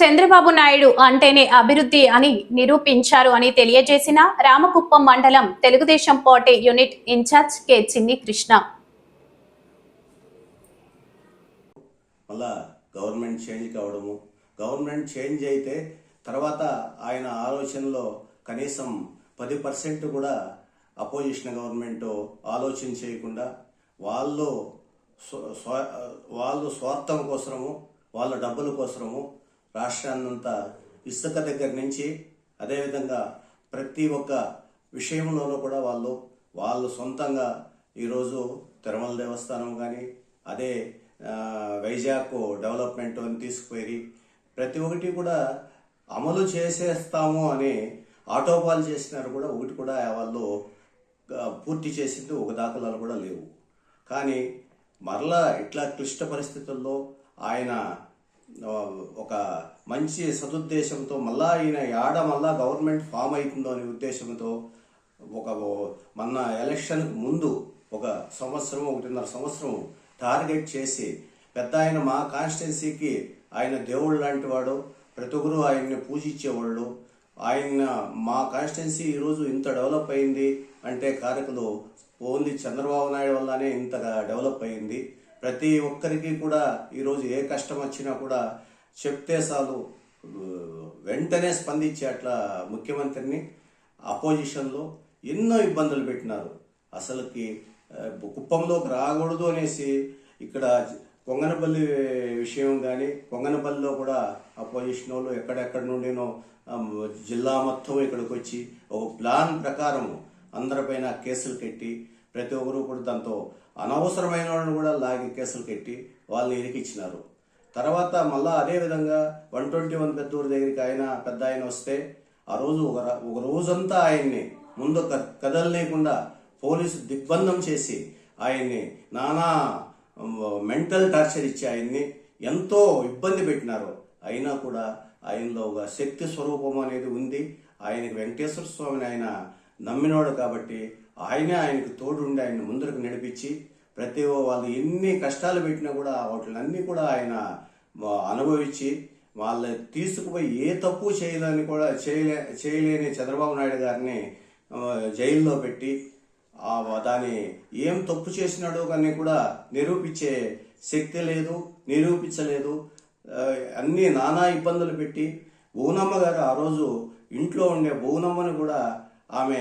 చంద్రబాబు నాయుడు అంటేనే అభివృద్ధి అని నిరూపించారు అని తెలియజేసిన రామకుప్పం మండలం Telugu Desam party unit in-charge K Chinni Krishna. మళ్ళా గవర్నమెంట్ చేంజ్ కావడము. గవర్నమెంట్ చేంజ్ అయితే తర్వాత ఆయన ఆలోచనలో కనీసం పది పర్సెంట్ కూడా అపోజిషన్ గవర్నమెంట్ ఆలోచన చేయకుండా వాళ్ళు వాళ్ళు స్వార్థం కోసము వాళ్ళ డబ్బుల కోసము రాష్ట్రాన్నంతా ఇసుక దగ్గర నుంచి అదేవిధంగా ప్రతి ఒక్క విషయంలోనూ కూడా వాళ్ళు వాళ్ళు సొంతంగా ఈరోజు తిరుమల దేవస్థానం కానీ అదే వైజాగ్ డెవలప్మెంట్ అని తీసుకుపోయి ప్రతి ఒక్కటి కూడా అమలు చేసేస్తాము అని ఆటోపాలు చేసినారు కూడా ఒకటి కూడా వాళ్ళు పూర్తి చేసింది ఒక దాఖలాలు కూడా లేవు. కానీ మరలా ఇట్లా క్లిష్ట పరిస్థితుల్లో ఆయన ఒక మంచి సదుద్దేశంతో మళ్ళా ఈయన యాడ మళ్ళా గవర్నమెంట్ ఫామ్ అవుతుందో అనే ఉద్దేశంతో ఒక మొన్న ఎలక్షన్కి ముందు ఒక సంవత్సరం ఒకటిన్నర సంవత్సరం టార్గెట్ చేసి పెద్ద ఆయన మా కాన్స్టిట్యున్సీకి ఆయన దేవుడు లాంటి వాడు ప్రతి ఒక్కరు ఆయన్ని పూజించేవాళ్ళు. ఆయన మా కాన్స్టిట్యున్సీ ఈరోజు ఇంత డెవలప్ అయింది అంటే కారకులు ఓన్లీ చంద్రబాబు నాయుడు వల్లనే ఇంతగా డెవలప్ అయింది. ప్రతి ఒక్కరికి కూడా ఈరోజు ఏ కష్టం వచ్చినా కూడా చెప్తే చాలు వెంటనే స్పందించే అట్లా ముఖ్యమంత్రిని అపోజిషన్లో ఎన్నో ఇబ్బందులు పెట్టినారు. అసలుకి కుప్పంలోకి రాకూడదు అనేసి ఇక్కడ కొంగనపల్లి విషయం కానీ కొంగనపల్లిలో కూడా అపోజిషన్ వాళ్ళు ఎక్కడెక్కడ నుండినో జిల్లా మొత్తం ఇక్కడికి వచ్చి ఒక ప్లాన్ ప్రకారం అందరిపైన కేసులు కట్టి ప్రతి ఒక్కరు కూడా దాంతో అనవసరమైన వాళ్ళని కూడా లాగి కేసులు కట్టి వాళ్ళని ఇరికిచ్చినారు. తర్వాత మళ్ళా అదే విధంగా వన్ ట్వంటీ వన్ పెద్దూరు దగ్గరికి ఆయన పెద్ద ఆయన వస్తే ఆ రోజు ఒక ర- ఒక రోజంతా ఆయన్ని ముందు కదలలేకుండా పోలీసు దిగ్బంధం చేసి ఆయన్ని నానా మెంటల్ టార్చర్ ఇచ్చి ఆయన్ని ఎంతో ఇబ్బంది పెట్టినారు. అయినా కూడా ఆయనలో ఒక శక్తి స్వరూపం అనేది ఉంది. ఆయనకి వెంకటేశ్వర స్వామిని ఆయన నమ్మినోడు కాబట్టి ఆయనే ఆయనకు తోడుండి ఆయన ముందరకు నడిపించి ప్రతి వాళ్ళు ఎన్ని కష్టాలు పెట్టినా కూడా వాటిలన్నీ కూడా ఆయన అనుభవించి వాళ్ళ తీసుకుపోయి ఏ తప్పు చేయలేని కూడా చేయలే చేయలేని చంద్రబాబు నాయుడు గారిని జైల్లో పెట్టి దాని ఏం తప్పు చేసినాడో కానీ కూడా నిరూపించే శక్తి లేదు నిరూపించలేదు. అన్ని నానా ఇబ్బందులు పెట్టి భూనమ్మ గారు ఆ రోజు ఇంట్లో ఉండే భూనమ్మని కూడా ఆమె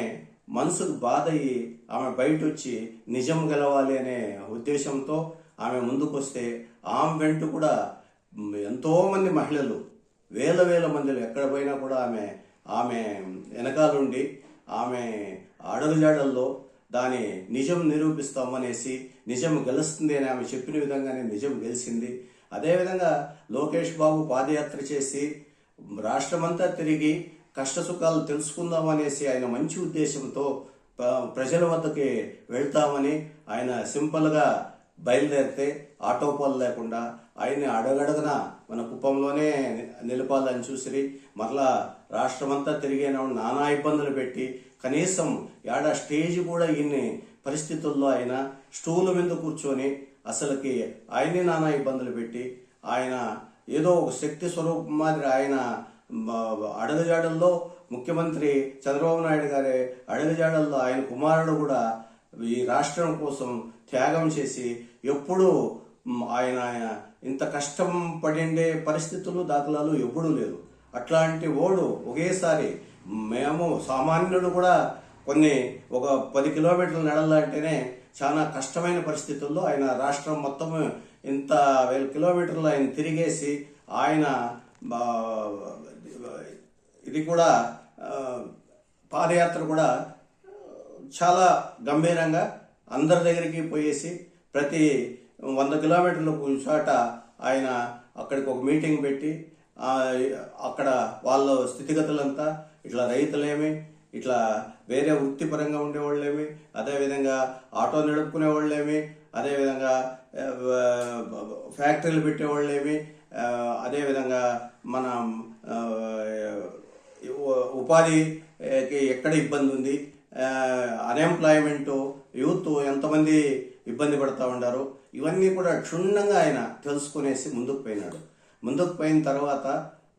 మనసుకు బాధ అయ్యి ఆమె బయట వచ్చి నిజం గెలవాలి అనే ఉద్దేశంతో ఆమె ముందుకొస్తే ఆమె వెంట కూడా ఎంతోమంది మహిళలు వేల వేల మందిలో ఎక్కడ పోయినా కూడా ఆమె ఆమె వెనకాలండి ఆమె అడుగుజాడల్లో దాని నిజం నిరూపిస్తామనేసి నిజం గెలుస్తుంది అని ఆమె చెప్పిన విధంగానే నిజం గెలిచింది. అదేవిధంగా లోకేష్ బాబు పాదయాత్ర చేసి రాష్ట్రమంతా తిరిగి కష్ట సుఖాలు తెలుసుకుందామనేసి ఆయన మంచి ఉద్దేశంతో ప్రజల వద్దకి వెళ్తామని ఆయన సింపుల్గా బయలుదేరితే ఆటోపాలు లేకుండా ఆయన్ని అడగడగన మన కుప్పంలోనే నిలపాలని చూసిరి. మరలా రాష్ట్రమంతా తిరిగిన నానా ఇబ్బందులు పెట్టి కనీసం ఏడ స్టేజ్ కూడా ఇన్ని పరిస్థితుల్లో ఆయన స్టూల్ మీద కూర్చొని అసలుకి ఆయన్ని నానా ఇబ్బందులు పెట్టి ఆయన ఏదో ఒక శక్తి స్వరూపం మాదిరి ఆయన అడుగుజాడల్లో ముఖ్యమంత్రి చంద్రబాబు నాయుడు గారి అడుగుజాడల్లో ఆయన కుమారుడు కూడా ఈ రాష్ట్రం కోసం త్యాగం చేసి ఎప్పుడూ ఆయన ఆయన ఇంత కష్టం పడిండే పరిస్థితులు దాఖలాలు ఎప్పుడూ లేదు అట్లాంటి ఓడు ఒకేసారి మేము సామాన్యుడు కూడా కొన్ని ఒక పది కిలోమీటర్లు నడలంటేనే చాలా కష్టమైన పరిస్థితుల్లో ఆయన రాష్ట్రం మొత్తం ఇంత వేల కిలోమీటర్లు ఆయన తిరిగేసి ఆయన ఇది కూడా పాదయాత్ర కూడా చాలా గంభీరంగా అందరి దగ్గరికి పోయేసి ప్రతి వంద కిలోమీటర్లకు చోట ఆయన అక్కడికి ఒక మీటింగ్ పెట్టి అక్కడ వాళ్ళ స్థితిగతులంతా ఇట్లా రైతులేమి ఇట్లా వేరే వృత్తిపరంగా ఉండేవాళ్ళేమి అదేవిధంగా ఆటో నడుపుకునే వాళ్ళేమి అదేవిధంగా ఫ్యాక్టరీలు పెట్టేవాళ్ళేమి అదేవిధంగా మన ఉపాధికి ఎక్కడ ఇబ్బంది ఉంది? అన్ఎంప్లాయ్మెంట్ యూత్ ఎంతమంది ఇబ్బంది పడతా ఉండారు? ఇవన్నీ కూడా క్షుణ్ణంగా ఆయన తెలుసుకునేసి ముందుకు పోయినాడు. ముందుకు పోయిన తర్వాత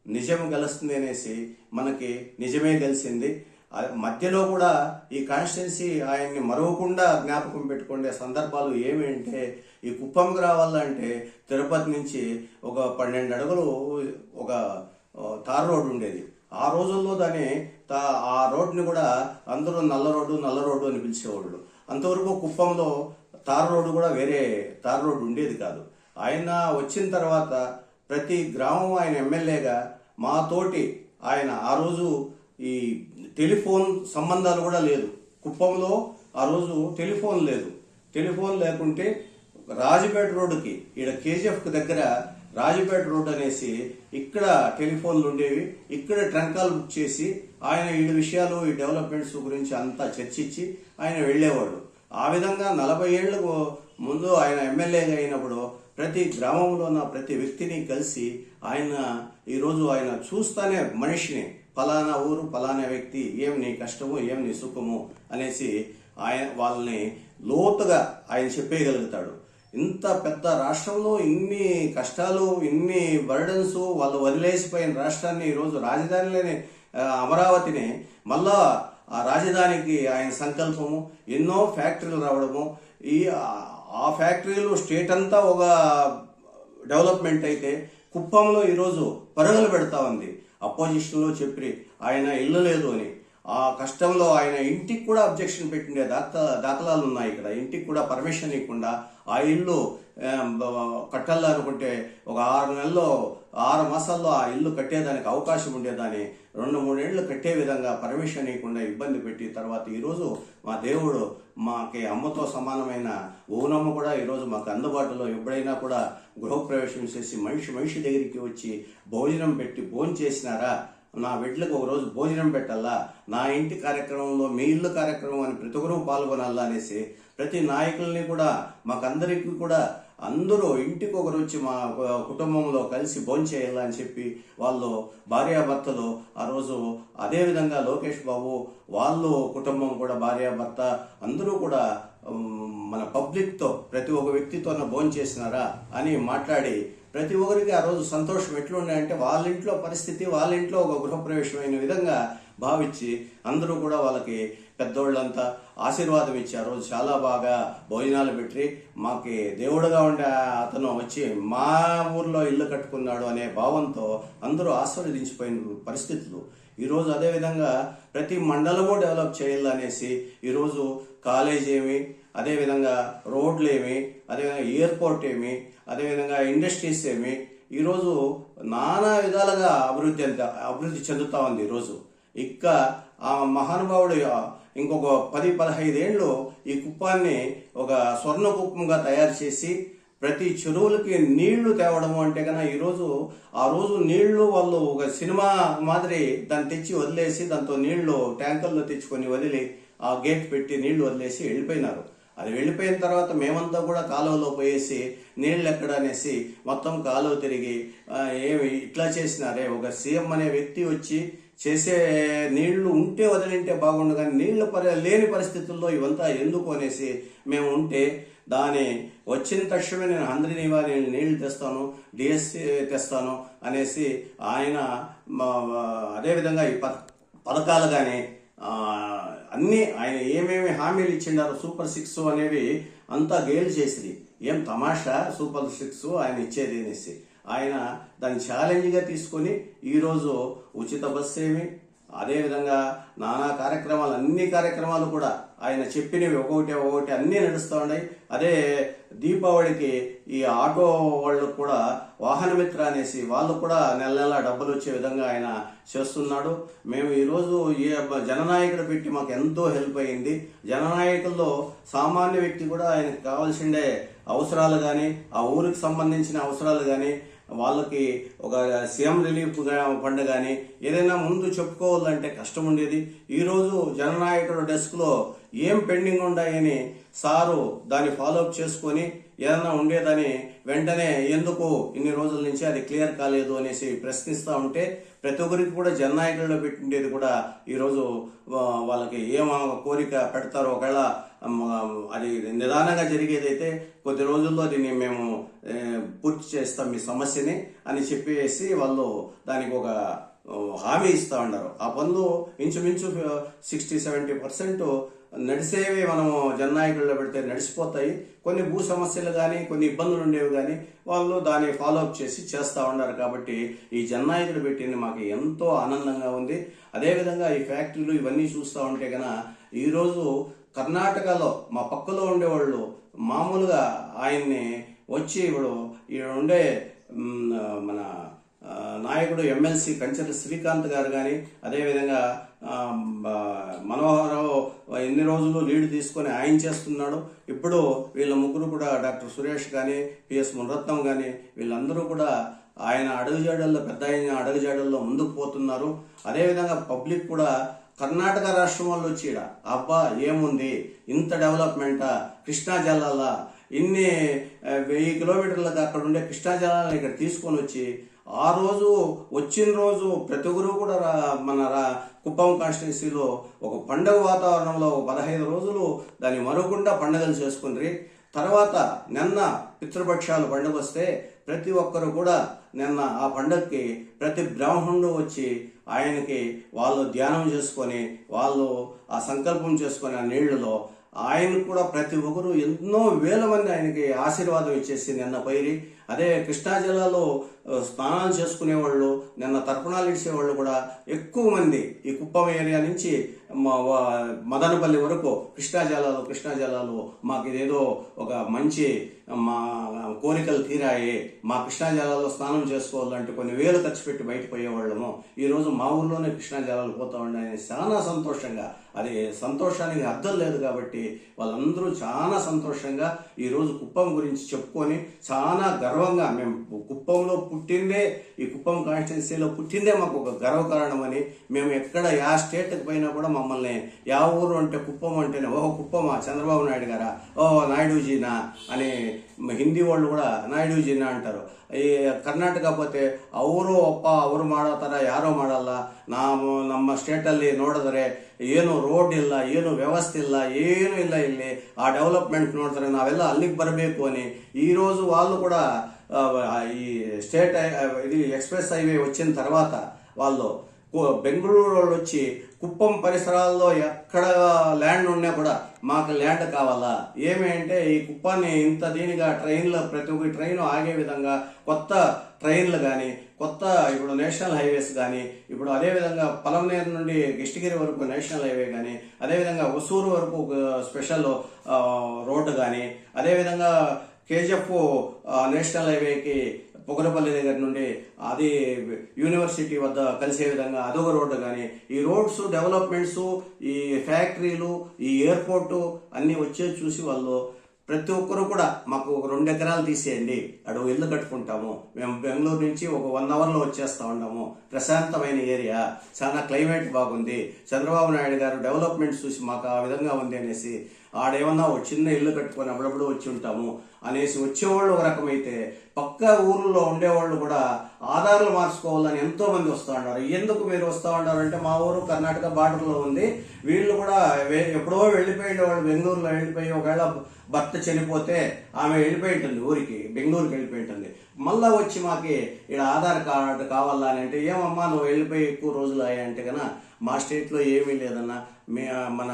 నిజం గెలుస్తుంది అనేసి మనకి నిజమే గెలిచింది మధ్యలో కూడా ఈ కాన్స్టిట్యున్సీ ఆయన్ని మరవకుండా జ్ఞాపకం పెట్టుకునే సందర్భాలు ఏమి అంటే ఈ కుప్పంకి రావాలంటే తిరుపతి నుంచి ఒక పన్నెండు అడుగులు ఒక తార్ రోడ్డు ఉండేది. ఆ రోజుల్లో దాన్ని తా- ఆ రోడ్డుని కూడా అందరూ నల్ల రోడ్డు నల్ల రోడ్డు అని పిలిచేవాళ్ళు. అంతవరకు కుప్పంలో తార్ రోడ్డు కూడా వేరే తార్ రోడ్డు ఉండేది కాదు. ఆయన వచ్చిన తర్వాత ప్రతి గ్రామం ఆయన ఎమ్మెల్యేగా మా తోటి ఆయన ఆ రోజు ఈ టెలిఫోన్ సంబంధాలు కూడా లేదు. కుప్పంలో ఆ రోజు టెలిఫోన్ లేదు. టెలిఫోన్ లేకుంటే రాజుపేట రోడ్డుకి ఈడ కేజీఎఫ్కి దగ్గర రాజపేట రోడ్ అనేసి ఇక్కడ టెలిఫోన్లు ఉండేవి ఇక్కడ ట్రంకాలు బుక్ చేసి ఆయన ఈ విషయాలు ఈ డెవలప్మెంట్స్ గురించి అంతా చర్చించి ఆయన వెళ్ళేవాడు. ఆ విధంగా నలభై ఏళ్ళకు ముందు ఆయన ఎమ్మెల్యేగా అయినప్పుడు ప్రతి గ్రామంలో ఉన్న ప్రతి వ్యక్తిని కలిసి ఆయన ఈరోజు ఆయన చూస్తానే మనిషిని. ఫలానా ఊరు ఫలానా వ్యక్తి ఏం నీ కష్టము ఏం నీ సుఖము అనేసి ఆయన వాళ్ళని లోతుగా ఆయన చెప్పేయగలుగుతాడు. ఇంత పెద్ద రాష్ట్రంలో ఇన్ని కష్టాలు ఇన్ని బర్డన్స్ వాళ్ళు వదిలేసిపోయిన రాష్ట్రాన్ని ఈరోజు రాజధాని లేని అమరావతిని మళ్ళా ఆ రాజధానికి ఆయన సంకల్పము ఎన్నో ఫ్యాక్టరీలు రావడము ఈ ఆ- ఆ ఫ్యాక్టరీలు స్టేట్ అంతా ఒక డెవలప్మెంట్ అయితే కుప్పంలో ఈరోజు పరుగులు పెడతా ఉంది. అపోజిషన్లో చెప్పి ఆయన ఇల్లు లేదు అని. ఆ కష్టంలో ఆయన ఇంటికి కూడా అబ్జెక్షన్ పెట్టిండే దాఖలా దాఖలాలు ఉన్నాయి ఇక్కడ ఇంటికి కూడా పర్మిషన్ ఇవ్వకుండా ఆ ఇల్లు ఆ, కట్టాలి అనుకుంటే ఒక ఆరు నెలల్లో ఆరు మాసాల్లో ఆ ఇల్లు కట్టేదానికి అవకాశం ఉండేదాన్ని. రెండు మూడేళ్ళు కట్టే విధంగా పర్మిషన్ ఇవ్వకుండా ఇబ్బంది పెట్టి తర్వాత ఈరోజు మా దేవుడు మాకి అమ్మతో సమానమైన ఊనమ్మ కూడా ఈరోజు మాకు అందుబాటులో ఎప్పుడైనా కూడా గృహప్రవేశం చేసి మనిషి మనిషి దగ్గరికి వచ్చి భోజనం పెట్టి భోజనం చేసినారా నా బిడ్డలకు ఒకరోజు భోజనం పెట్టాలా? నా ఇంటి కార్యక్రమంలో మీ ఇల్లు కార్యక్రమం అని ప్రతి ఒక్కరూ పాల్గొనాలా అనేసి ప్రతి నాయకుల్ని కూడా మాకందరికీ కూడా అందరూ ఇంటికి ఒకరు వచ్చి మా కుటుంబంలో కలిసి భోంచేయాలని అని చెప్పి వాళ్ళు భార్యాభర్తలు ఆ రోజు అదే విధంగా లోకేష్ బాబు వాళ్ళు కుటుంబం కూడా భార్యాభర్త అందరూ కూడా మన పబ్లిక్తో ప్రతి ఒక్క వ్యక్తితో భోంచేసినారా అని మాట్లాడి ప్రతి ఒక్కరికి ఆ రోజు సంతోషం ఎట్లున్నాయంటే వాళ్ళ ఇంట్లో పరిస్థితి వాళ్ళ ఇంట్లో ఒక గృహప్రవేశమైన విధంగా భావించి అందరూ కూడా వాళ్ళకి పెద్దోళ్ళంతా ఆశీర్వాదం ఇచ్చి ఆ రోజు చాలా బాగా భోజనాలు పెట్టి మాకి దేవుడుగా ఉండే అతను వచ్చి మా ఊర్లో ఇల్లు కట్టుకున్నాడు అనే భావంతో అందరూ ఆశీర్వదించిపోయిన పరిస్థితులు. ఈరోజు అదేవిధంగా ప్రతి మండలము డెవలప్ చేయాలనేసి ఈరోజు కాలేజ్ ఏమి అదేవిధంగా రోడ్లు ఏమి అదేవిధంగా ఎయిర్పోర్ట్ ఏమి అదేవిధంగా ఇండస్ట్రీస్ ఏమి ఈరోజు నానా విధాలుగా అభివృద్ధి అభివృద్ధి చెందుతా ఉంది ఈరోజు. ఇంకా ఆ మహానుభావుడు ఇంకొక పది పదహైదేళ్ళు ఈ కుప్పాన్ని ఒక స్వర్ణ కుప్పంగా తయారు చేసి ప్రతి చెరువులకి నీళ్ళు తేవడము అంటే కన్నా ఈరోజు ఆ రోజు నీళ్ళు వాళ్ళు ఒక సినిమా మాదిరి దాన్ని తెచ్చి వదిలేసి దాంతో నీళ్ళు ట్యాంకర్లో తెచ్చుకొని వదిలి ఆ గేట్ పెట్టి నీళ్ళు వదిలేసి వెళ్ళిపోయినారు. అది వెళ్ళిపోయిన తర్వాత మేమంతా కూడా కాలువలో పోయేసి నీళ్ళు ఎక్కడ అనేసి మొత్తం కాలువ తిరిగి ఏమి ఇట్లా చేసినారే ఒక సీఎం అనే వ్యక్తి వచ్చి చేసే నీళ్ళు ఉంటే వదిలింటే బాగుండు కానీ నీళ్ళు పరి లేని పరిస్థితుల్లో ఇవంతా ఎందుకు అనేసి మేము ఉంటే దాని వచ్చిన తక్షణమే నేను అందరి నివారి నీళ్ళు తెస్తాను డిఎస్సి తెస్తాను అనేసి ఆయన మా- అదేవిధంగా ఈ పథకాలు కానీ అన్నీ ఆయన ఏమేమి హామీలు ఇచ్చిండారో సూపర్ సిక్స్ అనేవి అంతా గేలు చేసింది ఏం తమాషా? సూపర్ సిక్స్ ఆయన ఇచ్చేది అనేసి. ఆయన దాన్ని ఛాలెంజ్గా తీసుకొని ఈరోజు ఉచిత బస్సు ఏమి అదేవిధంగా నానా కార్యక్రమాలు అన్ని కార్యక్రమాలు కూడా ఆయన చెప్పినవి ఒక్కొక్కటి ఒక్కొక్కటి అన్నీ నడుస్తూ ఉన్నాయి. అదే దీపావళికి ఈ ఆటో వాళ్ళు కూడా వాహన మిత్ర అనేసి వాళ్ళు కూడా నెల నెల డబ్బులు వచ్చే విధంగా ఆయన చేస్తున్నాడు. మేము ఈరోజు ఏ జననాయకుడు పెట్టి మాకు ఎంతో హెల్ప్ అయింది. జననాయకుల్లో సామాన్య వ్యక్తి కూడా ఆయనకు కావాల్సిండే అవసరాలు కానీ ఆ ఊరికి సంబంధించిన అవసరాలు కానీ వాళ్ళకి ఒక సీఎం రిలీఫ్ ఫండ్ కానీ ఏదైనా ముందు చెప్పుకోవాలంటే కష్టం ఉండేది. ఈరోజు జననాయకుడు డెస్క్లో ఏం పెండింగ్ ఉన్నాయని సారు దాన్ని ఫాలోఅప్ చేసుకొని ఏదన్నా ఉండేదని వెంటనే ఎందుకు ఇన్ని రోజుల నుంచి అది క్లియర్ కాలేదు అనేసి ప్రశ్నిస్తూ ఉంటే ప్రతి ఒక్కరికి కూడా జననాయకుల్లో పెట్టిండేది కూడా ఈరోజు వాళ్ళకి ఏం కోరిక పెడతారో ఒకవేళ అది నిదానంగా జరిగేదైతే కొద్ది రోజుల్లో దీన్ని మేము పూర్తి చేస్తాం మీ సమస్యని అని చెప్పేసి వాళ్ళు దానికి ఒక హామీ ఇస్తూ ఉన్నారు. ఆ పనులు ఇంచుమించు సిక్స్టీ సెవెంటీ పర్సెంట్ నడిసేవి మనము జననాయకుల్లో పెడితే నడిచిపోతాయి కొన్ని భూ సమస్యలు కానీ కొన్ని ఇబ్బందులు ఉండేవి కానీ వాళ్ళు దాన్ని ఫాలో అప్ చేసి చేస్తూ ఉన్నారు కాబట్టి ఈ జననాయకుడు పెట్టింది మాకు ఎంతో ఆనందంగా ఉంది. అదేవిధంగా ఈ ఫ్యాక్టరీలు ఇవన్నీ చూస్తూ ఉంటే కన ఈరోజు కర్ణాటకలో మా పక్కలో ఉండేవాళ్ళు మామూలుగా ఆయన్ని వచ్చి ఇప్పుడు ఈడ ఉండే మన నాయకుడు ఎమ్మెల్సీ కంచెల శ్రీకాంత్ గారు కానీ అదేవిధంగా మనోహరరావు ఎన్ని రోజులు లీడ్ తీసుకొని ఆయన చేస్తున్నాడు. ఇప్పుడు వీళ్ళ ముగ్గురు కూడా డాక్టర్ సురేష్ కానీ పిఎస్ మునరత్నం కానీ వీళ్ళందరూ కూడా ఆయన అడుగుజాడల్లో పెద్ద ఆయన అడుగుజాడల్లో ముందుకు పోతున్నారు. అదేవిధంగా పబ్లిక్ కూడా కర్ణాటక రాష్ట్రం వాళ్ళు వచ్చి ఈడ, అబ్బా ఏముంది? ఇంత డెవలప్మెంటా? కృష్ణా జిల్లాల ఇన్ని వెయ్యి కిలోమీటర్లకు అక్కడ ఉండే కృష్ణా జలాలను ఇక్కడ తీసుకొని వచ్చి ఆ రోజు వచ్చిన రోజు ప్రతి ఒక్కరు కూడా రా- మన రా కుప్పం కాన్స్టిట్యున్సీలో ఒక పండగ వాతావరణంలో ఒక పదహైదు రోజులు దాన్ని మరవకుండా పండగలు చేసుకుని తర్వాత నిన్న పితృపక్షాలు పండుగ వస్తే ప్రతి ఒక్కరు కూడా నిన్న ఆ పండగకి ప్రతి బ్రాహ్మణుడు వచ్చి ఆయనకి వాళ్ళు ధ్యానం చేసుకొని వాళ్ళు ఆ సంకల్పం చేసుకొని ఆ నీళ్ళలో ఆయన కూడా ప్రతి ఒక్కరు ఎన్నో వేల మంది ఆయనకి ఆశీర్వాదం ఇచ్చేసి నిన్న పైరి అదే కృష్ణా జిల్లాలో స్నానాలు చేసుకునేవాళ్ళు నిన్న తర్పణాలు ఇచ్చేవాళ్ళు కూడా ఎక్కువ మంది ఈ కుప్పం ఏరియా నుంచి మా మదనపల్లి వరకు కృష్ణా జిల్లాలో కృష్ణా జిల్లాలో మాకు ఇదేదో ఒక మంచి మా కోరికలు తీరాయి మా కృష్ణా జిల్లాలో స్నానం చేసుకోవాలంటే కొన్ని వేలు ఖర్చు పెట్టి బయట పోయేవాళ్ళము. ఈ రోజు మా ఊర్లోనే కృష్ణా జలాలు పోతా ఉండే చాలా సంతోషంగా అది సంతోషానికి అర్థం లేదు కాబట్టి వాళ్ళందరూ చాలా సంతోషంగా ఈరోజు కుప్పం గురించి చెప్పుకొని చాలా గర్వంగా మేము కుప్పంలో పుట్టిందే ఈ కుప్పం కాన్స్టిట్యున్సీలో పుట్టిందే మాకు ఒక గర్వకారణమని మేము ఎక్కడ యా స్టేట్కి పోయినా కూడా మమ్మల్ని యా ఊరు అంటే కుప్పం అంటేనే ఓ కుప్పమా చంద్రబాబు నాయుడు గారా? ఓ నాయుడుజీనా? అని హిందీ వాళ్ళు కూడా నాయుడుజీనా అంటారు. ಈ ಕರ್ನಾಟಕ పోతే ಅವರು ಅಪ್ಪ ಅವರು ಮಾಡೋ ಯಾರೋ ಮಾಡಲ್ಲ ನಾವು ನಮ್ಮ ಸ್ಟೇಟಲ್ಲಿ ನೋಡಿದ್ರೆ ಏನು ರೋಡ್ ಇಲ್ಲ ಏನು ವ್ಯವಸ್ಥೆ ಇಲ್ಲ ಏನು ಇಲ್ಲ ಇಲ್ಲಿ ಆ ಡೆವಲಪ್ಮೆಂಟ್ ನೋಡಿದ್ರೆ ನಾವೆಲ್ಲ ಅಲ್ಲಿಗೆ ಬರಬೇಕು అని ఈ రోజు వాళ్ళు కూడా ఆ, ఈ స్టేట్ హై- ఇది ఎక్స్ప్రెస్ హైవే వచ్చిన తర్వాత వాళ్ళు కు- బెంగళూరు వాళ్ళు వచ్చి కుప్పం పరిసరాల్లో ఎక్కడ ల్యాండ్ ఉన్నా కూడా మాకు ల్యాండ్ కావాలా? ఏమి అంటే ఈ కుప్పాన్ని ఇంత దీనిగా ట్రైన్లో ప్రతి ఒక్క ట్రైన్ ఆగే విధంగా కొత్త ట్రైన్లు కానీ కొత్త ఇప్పుడు నేషనల్ హైవేస్ కానీ ఇప్పుడు అదేవిధంగా పలంనేరు నుండి గిష్టిగిరి వరకు నేషనల్ హైవే కానీ అదేవిధంగా ఒసూరు వరకు ఒక స్పెషల్ రోడ్డు కానీ అదేవిధంగా కేజీఎఫ్ నేషనల్ హైవేకి పొగరపల్లి దగ్గర నుండి అది యూనివర్సిటీ వద్ద కలిసే విధంగా అదొక రోడ్డు కానీ ఈ రోడ్స్ డెవలప్మెంట్స్ ఈ ఫ్యాక్టరీలు ఈ ఎయిర్పోర్టు అన్నీ వచ్చే చూసి వాళ్ళు ప్రతి ఒక్కరు కూడా మాకు ఒక రెండు ఎకరాలు తీసేయండి. అడుగు ఇల్లు కట్టుకుంటాము. మేము బెంగళూరు నుంచి ఒక వన్ అవర్లో వచ్చేస్తా ఉన్నాము ప్రశాంతమైన ఏరియా. చాలా క్లైమేట్ బాగుంది. చంద్రబాబు నాయుడు గారు డెవలప్మెంట్ చూసి మాకు ఆ విధంగా ఉంది అనేసి ఆడేమన్నా ఒక చిన్న ఇల్లు కట్టుకొని అప్పుడప్పుడు వచ్చి ఉంటాము అనేసి వచ్చేవాళ్ళు ఒక రకమైతే పక్క ఊర్లో ఉండేవాళ్ళు కూడా ఆధారాలు మార్చుకోవాలని ఎంతో మంది వస్తూ ఉన్నారు. ఎందుకు మీరు వస్తూ ఉన్నారు అంటే మా ఊరు కర్ణాటక బార్డర్లో ఉంది. వీళ్ళు కూడా ఎప్పుడో వెళ్ళిపోయిన వాళ్ళు బెంగళూరులో వెళ్ళిపోయి ఒకవేళ భర్త చనిపోతే ఆమె వెళ్ళిపోయి ఉంటుంది ఊరికి బెంగళూరుకి వెళ్ళిపోయి ఉంటుంది మళ్ళా వచ్చి మాకి ఇక్కడ ఆధార్ కార్డు కావాలా అని అంటే ఏమమ్మా నువ్వు వెళ్ళిపోయి ఎక్కువ రోజులు అయ్యాయంటే కన్నా మా స్టేట్లో ఏమీ లేదన్నా మే మన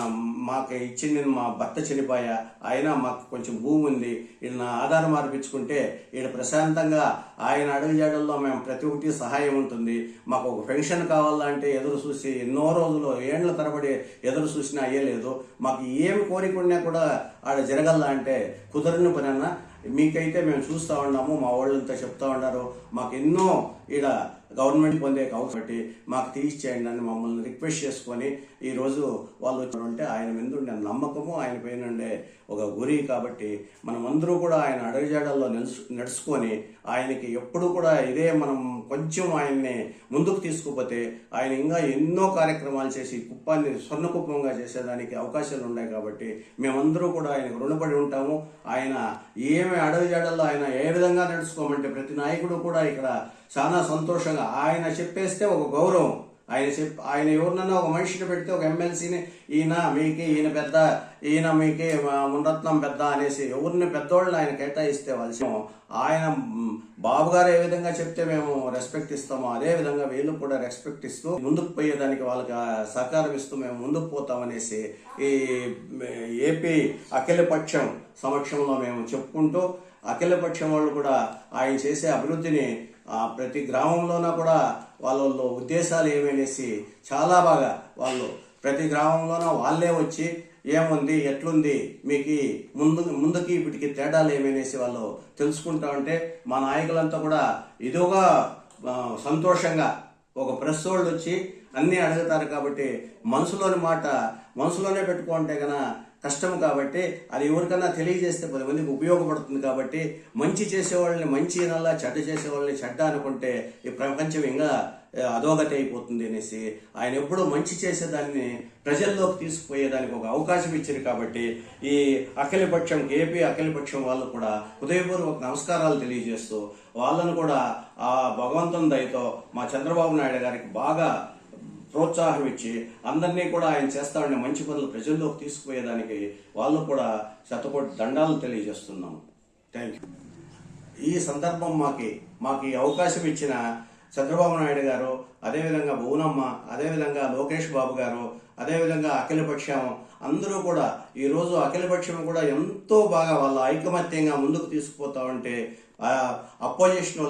మాకు ఇచ్చింది మా భర్త చనిపోయా ఆయన మాకు కొంచెం భూమి ఉంది ఈయన నా ఆధారం మార్పించుకుంటే ఈయన ప్రశాంతంగా ఆయన అడుగుజాడల్లో మేము ప్రతి ఒక్కటి సహాయం ఉంటుంది. మాకు ఒక పెన్షన్ కావాలంటే ఎదురు చూసి ఎన్నో రోజులు ఏండ్ల తరబడి ఎదురు చూసినా అయ్యలేదు మాకు ఏమి కోరిక ఉన్నా కూడా ఆడ జరగల్లా అంటే కుదరని పని అన్న మీకైతే మేము చూస్తూ ఉన్నాము మా వాళ్ళంతా చెప్తా ఉన్నారు. మాకు ఎన్నో ఈడ గవర్నమెంట్ పొందే అవసరం బట్టి మాకు తీసిచ్చేయండి అని మమ్మల్ని రిక్వెస్ట్ చేసుకొని ఈరోజు వాళ్ళు ఉంటే ఆయన మీద ఉండే నమ్మకము ఆయన పైన ఉండే ఒక గురి కాబట్టి మనం అందరూ కూడా ఆయన అడుగుజాడల్లో నిలుచు నడుచుకొని ఆయనకి ఎప్పుడు కూడా ఇదే మనం కొంచెం ఆయన్ని ముందుకు తీసుకుపోతే ఆయన ఇంకా ఎన్నో కార్యక్రమాలు చేసి కుప్పాన్ని స్వర్ణ కుప్పంగా చేసేదానికి అవకాశాలు ఉన్నాయి కాబట్టి మేమందరూ కూడా ఆయనకు రుణపడి ఉంటాము. ఆయన ఏమి అడవి జాడల్లో ఆయన ఏ విధంగా నడుచుకోమంటే ప్రతి నాయకుడు కూడా ఇక్కడ చాలా సంతోషంగా. ఆయన చెప్పేస్తే ఒక గౌరవం. ఆయన చెప్ ఆయన ఎవరినన్నా ఒక మనిషిని పెడితే ఒక ఎమ్మెల్సీని ఈయన మీకే ఈయన పెద్ద ఈయన మీకే మా మునరత్నం పెద్ద అనేసి ఎవరిని పెద్దోళ్ళని ఆయన కేటాయిస్తే వాళ్ళు ఆయన బాబు గారు ఏ విధంగా చెప్తే మేము రెస్పెక్ట్ ఇస్తామో అదే విధంగా వీళ్ళు కూడా రెస్పెక్ట్ ఇస్తూ ముందుకు పోయేదానికి వాళ్ళకి సహకారం ఇస్తూ మేము ముందుకు పోతామనేసి ఈ ఏపీ అఖిలపక్షం సమక్షంలో మేము చెప్పుకుంటూ అఖిలపక్షం వాళ్ళు కూడా ఆయన చేసే అభివృద్ధిని ప్రతి గ్రామంలోన కూడా వాళ్ళ ఉద్దేశాలు ఏమనేసి చాలా బాగా వాళ్ళు ప్రతి గ్రామంలోన వాళ్ళే వచ్చి ఏముంది ఎట్లుంది మీకు ముందు ముందుకి ఇప్పటికి తేడాలు ఏమనేసి వాళ్ళు తెలుసుకుంటా ఉంటే మా నాయకులంతా కూడా ఇదిగా సంతోషంగా ఒక ప్రెస్ వాళ్ళు వచ్చి అన్నీ అడుగుతారు కాబట్టి మనసులోని మాట మనసులోనే పెట్టుకుంటే గన కష్టం కాబట్టి అది ఎవరికన్నా తెలియజేస్తే పది మందికి ఉపయోగపడుతుంది కాబట్టి మంచి చేసేవాళ్ళని మంచి అనల్లా చెడ్డ చేసేవాళ్ళని చెడ్డ అనుకుంటే ఈ ప్రపంచం ఇంకా అధోగతి అయిపోతుంది అనేసి ఆయన ఎప్పుడూ మంచి చేసేదాన్ని ప్రజల్లోకి తీసుకుపోయేదానికి ఒక అవకాశం ఇచ్చారు కాబట్టి ఈ అఖిలపక్షం ఏపీ అఖిలపక్షం వాళ్ళు కూడా హృదయపూర్వక నమస్కారాలు తెలియజేస్తూ వాళ్ళను కూడా ఆ భగవంతుని దయతో మా చంద్రబాబు నాయుడు గారికి బాగా ప్రోత్సాహం ఇచ్చి అందరినీ కూడా ఆయన చేస్తా మంచి పనులు ప్రజల్లోకి తీసుకుపోయేదానికి వాళ్ళు కూడా శతకోటి దండాలు తెలియజేస్తున్నాము థ్యాంక్ యూ ఈ సందర్భం మాకి మాకు ఈ అవకాశం ఇచ్చిన చంద్రబాబు నాయుడు గారు అదేవిధంగా భువనమ్మ అదేవిధంగా లోకేష్ బాబు గారు అదేవిధంగా అఖిలపక్షం అందరూ కూడా ఈ రోజు అఖిలపక్షం కూడా ఎంతో బాగా వాళ్ళ ఐకమత్యంగా ముందుకు తీసుకుపోతా ఉంటే అపోజిషన్